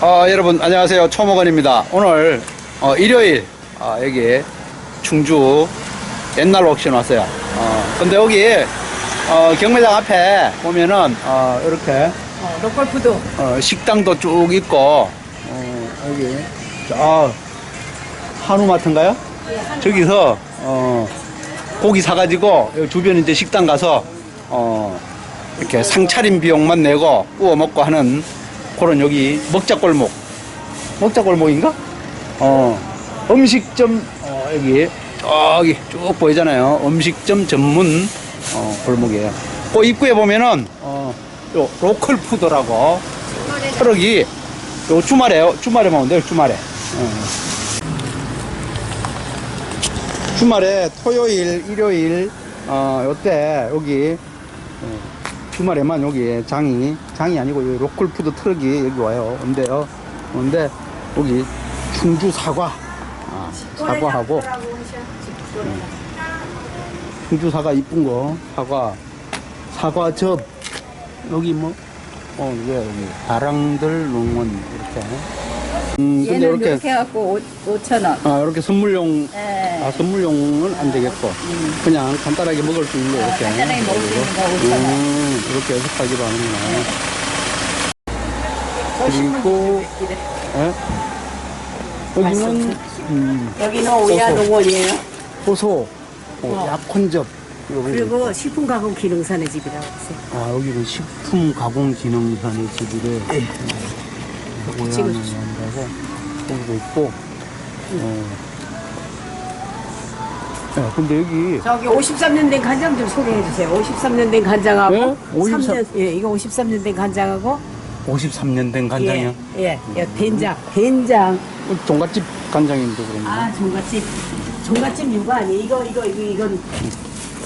어, 여러분 안녕하세요 초목원입니다 오늘 어, 일요일 어, 여기 충주 옛날 옥션 왔어요 어, 근데 여기 어, 경매장 앞에 보면은 어, 이렇게 어, 로컬푸드. 어, 식당도 쭉 있고 어, 여기 저 한우마트인가요? 저기서 어, 고기 사가지고 여기 주변 이제 식당 가서 어, 이렇게 상차림 비용만 내고 구워 먹고 하는 그런 여기 먹자골목. 먹자골목인가? 어 음식점 어, 여기 저기 쭉 보이잖아요. 음식점 전문 어, 골목이에요. 그 입구에 보면은 어, 요 로컬 푸드라고 트럭이 요 주말에 주말에만 온대요 주말에. 어. 주말에 토요일 일요일 어 요때 여기 어, 주말에만 여기 장이 장이 아니고 여기 로컬 푸드 트럭이 여기 와요. 근데요 근데 여기 충주 사과. 아, 사과하고. 충주 사과 이쁜 거. 사과. 사과젓 여기 뭐 어, 이게 여기 다랑들 농원 이렇게 음 근데 얘는 이렇게 이렇게 해갖고 5 천 원. 아 이렇게 선물용 예. 아 선물용은 안 되겠고 그냥 간단하게 먹을 수 있는 거 이렇게 음. 간단하게 먹을 수 있는 거 5천 원. 음, 이렇게 가지로 하는구나 그리고 예? 여기는 음, 여기는 오야 호소. 농원이에요. 호소 어, 어. 약혼접 그리고 식품 가공 기능산의 집이라고 했어요. 아 여기는 식품 가공 기능산의 집이래 고양이 찍어주세요. 한다고 거기도 있고 어. 야, 근데 여기 저기 53년 된 간장 좀 소개해 주세요. 53년 된 간장하고 예? 53 3년 예, 이거 53년 된 간장하고 53년 된 간장이요? 예, 예, 예, 된장, 된장. 종갓집 간장인데 그런가? 아, 종갓집. 종갓집 유가 아니 이거 이거 이거 이건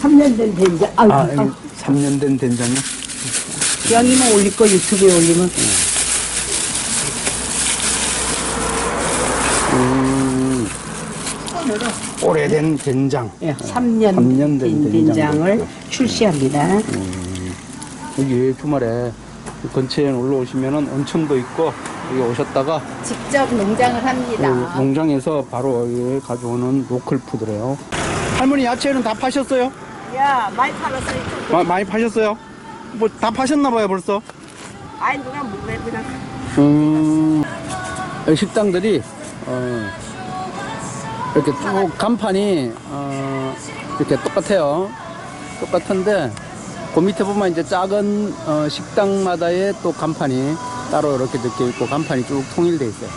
3년 된 된장. 아, 아, 여기 3년 된 된장이요? 기왕이면 올릴 거 유튜브에 올리면 음, 오래된 된장. 예, 3년, 3년 된된 된장. 된장을 출시합니다. 여기 주말에 근처에 놀러 오시면은 온천도 있고 여기 오셨다가 직접 농장을 합니다. 그 농장에서 바로 여기 가져오는 로컬 푸드래요. 할머니 야채는 다 파셨어요? 야, 많이 팔았어요. 좀. 마- 많이 파셨어요? 뭐 다 파셨나 봐요 벌써. 아이 누가 뭐래 그냥. 음, 식당들이 어, 이렇게 쭉 간판이 어, 이렇게 똑같아요. 똑같은데 그 밑에 보면 이제 작은 어, 식당마다의 또 간판이 따로 이렇게 적혀 있고 간판이 쭉 통일돼 있어요.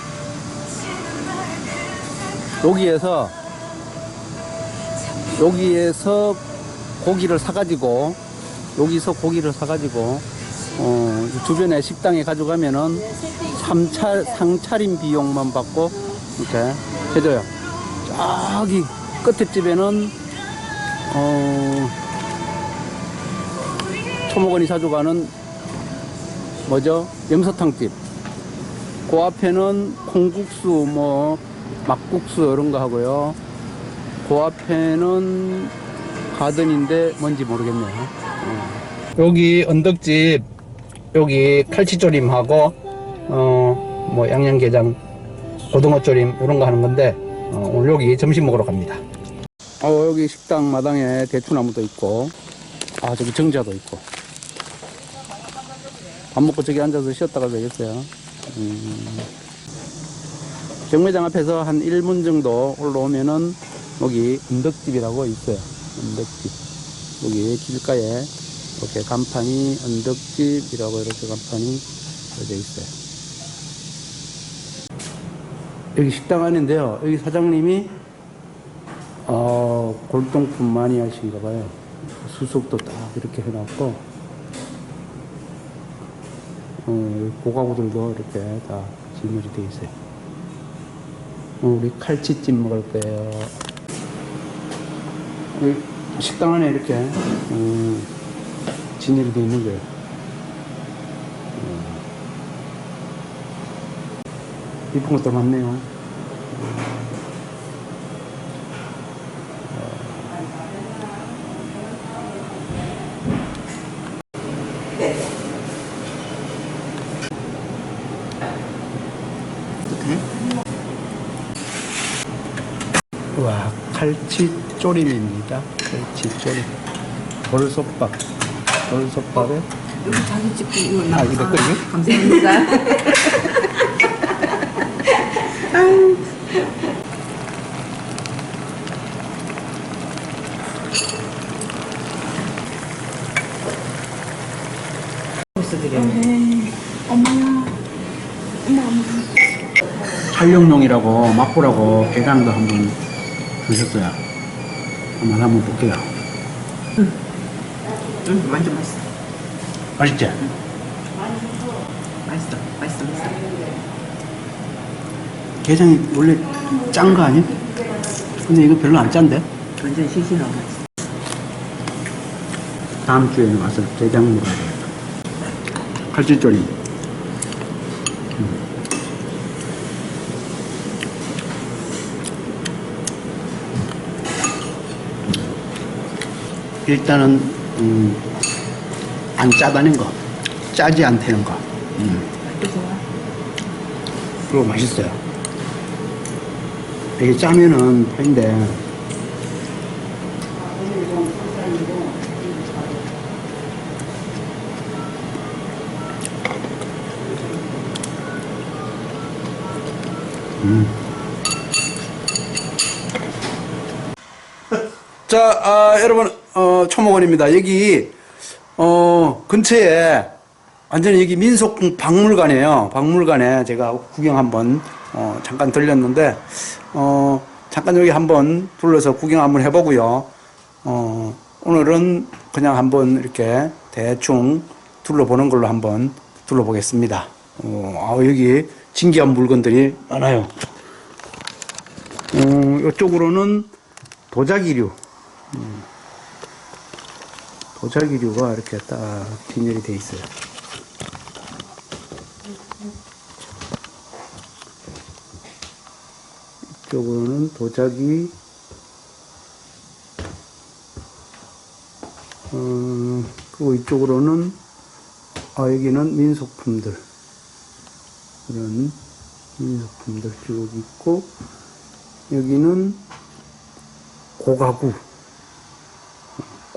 여기에서 여기에서 고기를 사가지고 여기서 고기를 사가지고 어, 주변에 식당에 가져가면은 삼차, 상차림 비용만 받고 이렇게 해줘요. 저기 끝에 집에는 어, 초목원이 사줘가는 뭐죠? 염소탕집. 그 앞에는 콩국수, 뭐 막국수 이런 거 하고요. 그 앞에는 가든인데 뭔지 모르겠네요. 어. 여기 언덕집 여기 칼치조림하고 어 뭐 양념게장 고등어조림 이런 거 하는 건데 어, 오늘 여기 점심 먹으러 갑니다. 어 여기 식당 마당에 대추나무도 있고 아 저기 정자도 있고 밥 먹고 저기 앉아서 쉬었다가 되겠어요. 음. 경매장 앞에서 한 1분 정도 올라오면은 여기 언덕집이라고 있어요. 언덕집. 여기 길가에 이렇게 간판이 언덕집이라고 이렇게 간판이 되어 있어요. 여기 식당 안인데요. 여기 사장님이 어, 골동품 많이 하신가 봐요. 수속도 딱 이렇게 해놨고 어, 고가구들도 이렇게 다 진열이 되어 있어요. 어, 우리 칼치찜 먹을 거예요. 식당 안에 이렇게 음, 진열이 되어 있는 거예요. 이쁜 것들 많네요. 와 칼치조림입니다. 칼치조림. 돌솥밥. 돌솥밥에 여기 자기 집도 이거 나. 아, 이거 아, 감사합니다. 촬영용이라고 맛보라고 게장도 한번 주셨어요. 한번 한번 볼게요. 응, 완전 맛있어. 맛있지? 맛있어, 맛있어, 맛있어. 게장이 원래 짠 거 아니야? 근데 이거 별로 안 짠데? 완전 싱싱하고 맛있어. 다음 주에 와서 게장 먹어야 되겠다. 칼질조림. 음. 일단은 음, 안 짜다는 거, 짜지 않다는 거. 음. 그리고 맛있어요. 이게 짜면은 파인데 자, 아, 여러분, 어, 초목원입니다. 여기, 어, 근처에 완전히 여기 민속 박물관이에요. 박물관에 제가 구경 한번, 어, 잠깐 들렸는데, 어, 잠깐 여기 한번 둘러서 구경 한번 해보고요. 어, 오늘은 그냥 한번 이렇게 대충 둘러보는 걸로 한번 둘러보겠습니다. 어, 아, 여기 신기한 물건들이 많아요. 어, 이쪽으로는 도자기류. 도자기류가 이렇게 딱 진열이 돼 있어요. 이쪽으로는 도자기, 어, 그리고 이쪽으로는, 아, 여기는 민속품들. 이런 민속품들 쭉 있고, 여기는 고가구.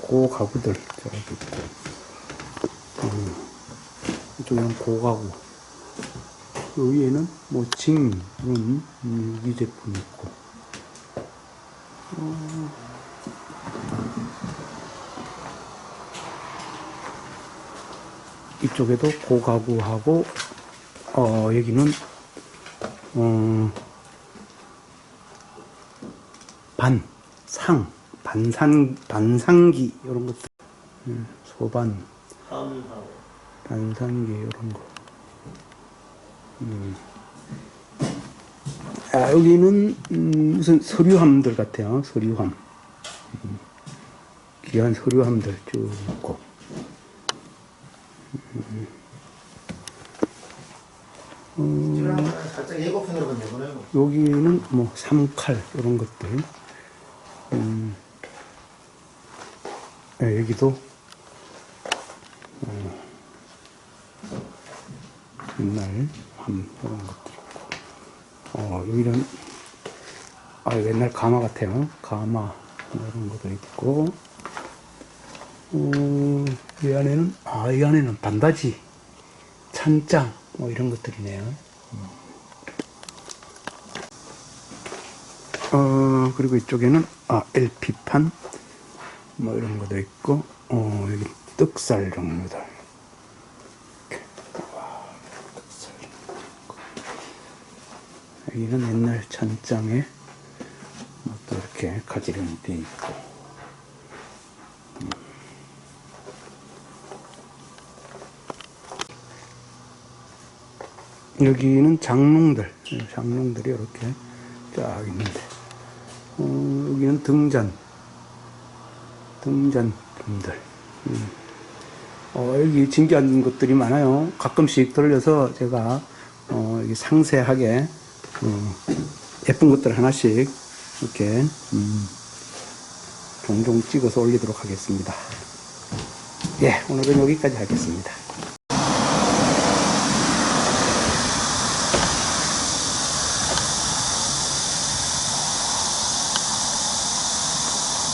고 가구들 저기 있고 음, 이쪽에는 고가구. 여기에는 뭐 징, 음, 음, 유기 제품 있고. 어, 이쪽에도 고가구하고 어 여기는 어 반, 상, 반산, 반상기, 이런 것들. 음, 소반, 반상기, 이런 거. 음. 아, 여기는, 음, 무슨 서류함들 같아요. 서류함. 음, 귀한 서류함들 쭉 있고. 예고편으로 내보내고 여기는 뭐 삼칼 이런 것들. 네, 여기도 어, 옛날 함 이런 것들. 어 여기는 아 옛날 가마 같아요. 가마 뭐 이런 것도 있고. 어, 이 안에는 아 이 안에는 반바지, 찬장 뭐 이런 것들이네요. 어, 그리고 이쪽에는, 아, LP판, 뭐 이런 것도 있고, 어, 여기 떡살 있고. 여기는 옛날 찬장에, 뭐또 이렇게 가지런히 되어 있고. 음. 여기는 장롱들, 장롱들이 이렇게 쫙 있는데, 어, 여기는 등잔, 등잔품들. 음. 어, 여기 신기한 것들이 많아요. 가끔씩 들려서 제가, 어, 상세하게, 어, 예쁜 것들 하나씩 이렇게, 음, 종종 찍어서 올리도록 하겠습니다. 예, 오늘은 여기까지 하겠습니다.